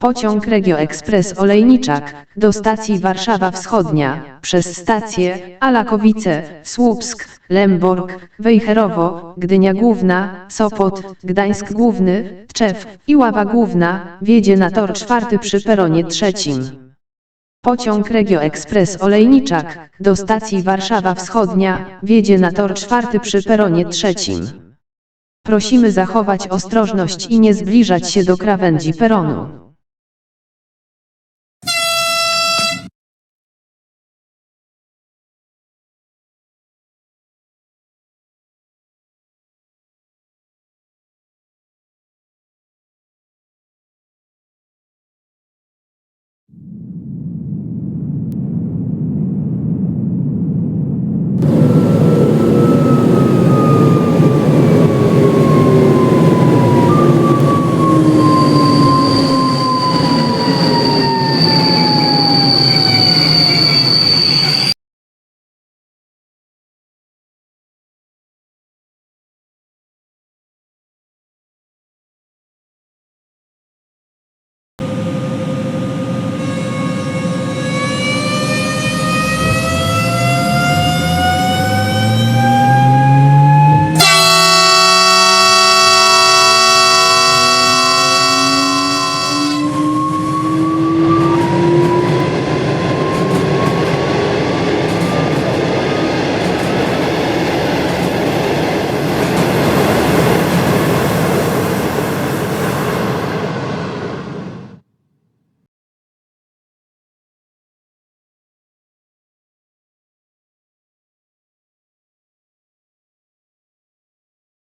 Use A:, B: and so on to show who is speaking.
A: Pociąg Regio Express Olejniczak do stacji Warszawa Wschodnia przez stacje Alakowice, Słupsk, Lemborg, Wejherowo, Gdynia Główna, Sopot, Gdańsk Główny, Tczew i Ława Główna wiedzie na tor czwarty przy peronie trzecim. Pociąg Regio Express Olejniczak do stacji Warszawa Wschodnia wiedzie na tor czwarty przy peronie trzecim. Prosimy zachować ostrożność i nie zbliżać się do krawędzi peronu.